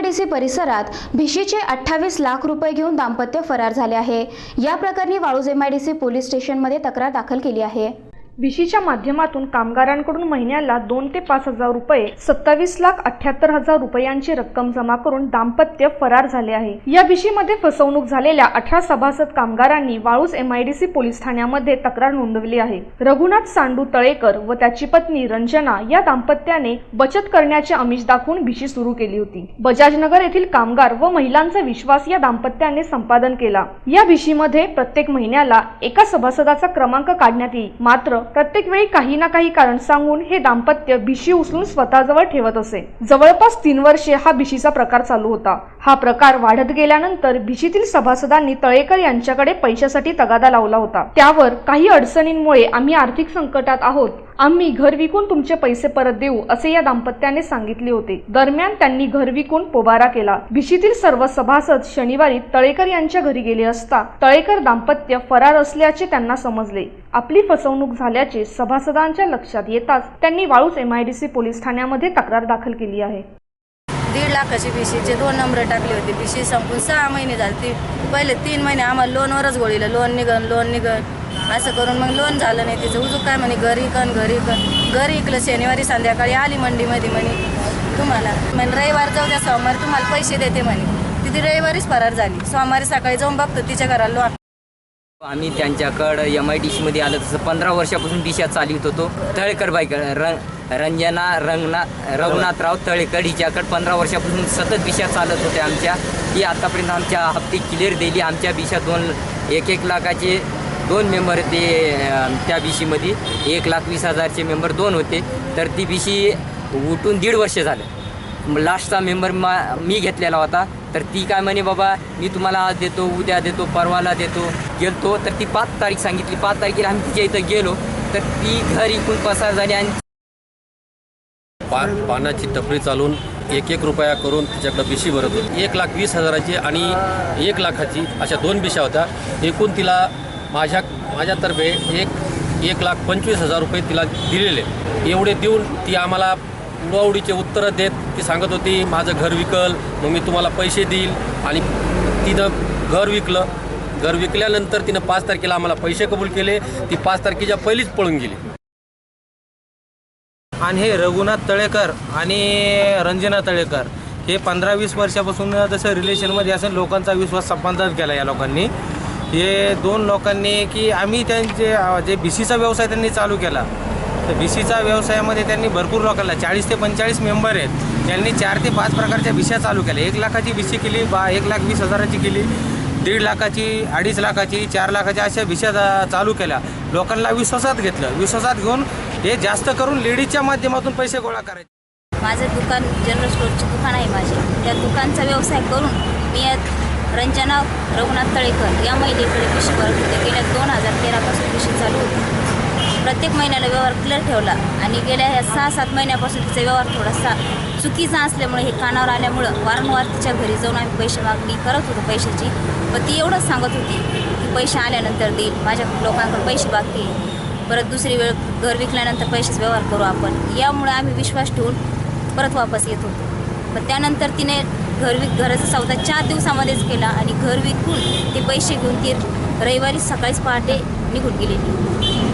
D C परिसरात भिशीचे अठ्ठावीस लाख रुपये घेऊन दाम्पत्य फरार झाले आहे. या प्रकरणी Waluj M I D C police स्टेशनमध्ये तक्रार दाखल केली आहे. विशीच्या माध्यमातून कामगारांकडून महिन्याला दोन ते पाच हजार रुपये सत्तावीस लाख अठ्याहत्तर हजार रुपयांची रक्कम जमा करून दाम्पत्य फरार झाले आहे. या विशीमध्ये फसवणूक झालेल्या अठरा सभासद कामगारांनी वाळूज एमआयडीसी पोलीस ठाण्यामध्ये तक्रार नोंदवली आहे. रघुनाथ सांडू तळेकर व त्याची पत्नी रंजना या दाम्पत्याने बचत करण्याचे आमिष दाखवून भिशी सुरू केली होती. बजाजनगर येथील कामगार व महिलांचा विश्वास या दाम्पत्याने संपादन केला. या भिशीमध्ये प्रत्येक महिन्याला एका सभासदाचा क्रमांक काढण्यात येईल. मात्र प्रत्येक वेळी काही ना काही कारण सांगून हे दाम्पत्य भिशी उचलून स्वतःजवळ ठेवत असे. जवळपास तीन वर्षे हा भिशीचा प्रकार चालू होता. हा प्रकार वाढत गेल्यानंतर भिशीतील सभासदांनी तळेकर यांच्याकडे पैशासाठी तगादा लावला होता. त्यावर काही अडचणींमुळे आम्ही आर्थिक संकटात आहोत. आम्ही घर विकून तुमचे पैसे परत देऊ असे या दाम्पत्याने सांगितले होते. दरम्यान त्यांनी घर विकून पोबारा केला. भिशीतील सर्व सभासद शनिवारी तळेकर यांच्या घरी गेले असता तळेकर दाम्पत्य फरार असल्याचे त्यांना समजले. आपली फसवणूक झाल्याचे सभासदांच्या लक्षात येताच त्यांनी वाळूज एमआयडीसी पोलीस ठाण्यामध्ये तक्रार दाखल केली आहे. दीड लाखाची पिशीचे दोन नंबर टाकले होते. पिशी संपून सहा महिने झाले. ती पहिले तीन महिने आम्हाला लोनवरच गोळीला. लोन निघन लोन निघन. असं करून मग लोन झालं नाही तिचं. उजू काय म्हणे घरी कण घरी कण. घरी इकलं शनिवारी संध्याकाळी आली मंडीमध्ये म्हणे. तुम्हाला म्हणे रविवार जाऊ द्या सोमवारी तुम्हाला पैसे देते म्हणे. तिथे रविवारीच फरार झाली. सोमवारी सकाळी जाऊन बघतो तिच्या घराला लोन आम्ही त्यांच्याकडं एम आय डी सीमध्ये आलं तसं पंधरा वर्षापासून दिशा चालवत होतो तळेकर बाईकडं रंग रंजना रंगना रघुनाथराव तळेकर हिच्याकडं पंधरा वर्षापासून सतत दिशा चालत होत्या आमच्या. ही आतापर्यंत आमच्या हप्ते क्लिअर दिली. आमच्या दिशा दोन एक एक लाखाचे दोन मेंबर ते त्या त्या सीमध्ये एक लाख वीस हजारचे मेंबर दोन होते. तर ती बिशी उठून दीड वर्ष झालं. लास्टचा मेंबर मा मी घेतलेला होता. तर ती काय म्हणे बाबा मी तुम्हाला आज देतो उद्या देतो परवाला देतो. गेलतो. तर ती पाच तारीख सांगितली. पाच तारखेला आम्ही तिच्या इथं गेलो. तर ती घर इकून पसार झाली आणि पा पानाची टपरी चालून एक एक रुपया करून तिच्याकडं बिशी भरत होती. एक लाख वीस हजाराची आणि एक लाखाची अशा दोन बिशा होत्या. एकूण तिला माझ्या माझ्यातर्फे एक एक लाख पंचवीस हजार रुपये तिला दिलेले. एवढे देऊन ती आम्हाला उडवाउडीचे उत्तरं देत ती सांगत होती माझं घर विकल मग मी तुम्हाला पैसे देईल. आणि तिनं घर विकलं. घर विकल्यानंतर तिनं पाच तारखेला आम्हाला पैसे कबूल केले. ती पाच तारखेच्या पहिलीच पळून गेली. आणि हे रघुनाथ तळेकर आणि रंजना तळेकर हे पंधरा वीस वर्षापासून जसं रिलेशनमध्ये असेल लोकांचा विश्वास संपादन केला या लोकांनी. हे दोन लोकांनी की आम्ही त्यांचे जे बी सीचा व्यवसाय त्यांनी चालू केला तर बी सीचा व्यवसायामध्ये त्यांनी भरपूर लोकांना चाळीस ते पंचेचाळीस मेंबर आहेत त्यांनी चार ते पाच प्रकारच्या बिश्या चालू केल्या एक लाखाची बिशी केली बा एक लाख वीस हजाराची केली दीड लाखाची अडीच लाखाची चार लाखाची अशा भिशा चालू केल्या लोकांना विश्वासात घेतलं. विश्वासात घेऊन हे जास्त करून लेडीजच्या माध्यमातून पैसे गोळा करायचे. माझं दुकान जनरल स्टोअरचे दुकान आहे माझे. त्या दुकानचा व्यवसाय करून मी रंजना रघुनाथ तळेकर या महिलेकडे पिशी भरत होते. गेल्या दोन हजार तेरापासून पिशी चालू होती. प्रत्येक महिन्याला व्यवहार क्लिअर ठेवला आणि गेल्या ह्या सहा सात महिन्यापासून तिचा व्यवहार थोडासा चुकीचा असल्यामुळे हे कानावर आल्यामुळं वारंवार तिच्या घरी जाऊन आम्ही पैसे मागणी करत होतो. पैशाची. पण ती एवढंच सांगत होती की पैसे आल्यानंतर देईल. माझ्या लोकांकडे पैसे बाकी परत दुसरी वेळ घर विकल्यानंतर पैसेच व्यवहार करू आपण. यामुळे आम्ही विश्वास ठेवून परत वापस येत होतो. पण त्यानंतर तिने घर विक घराचा सौदा चार दिवसामध्येच केला आणि घर विकून ते पैसे घेऊन ती रविवारी सकाळीच पहाटे निघून गेलेली.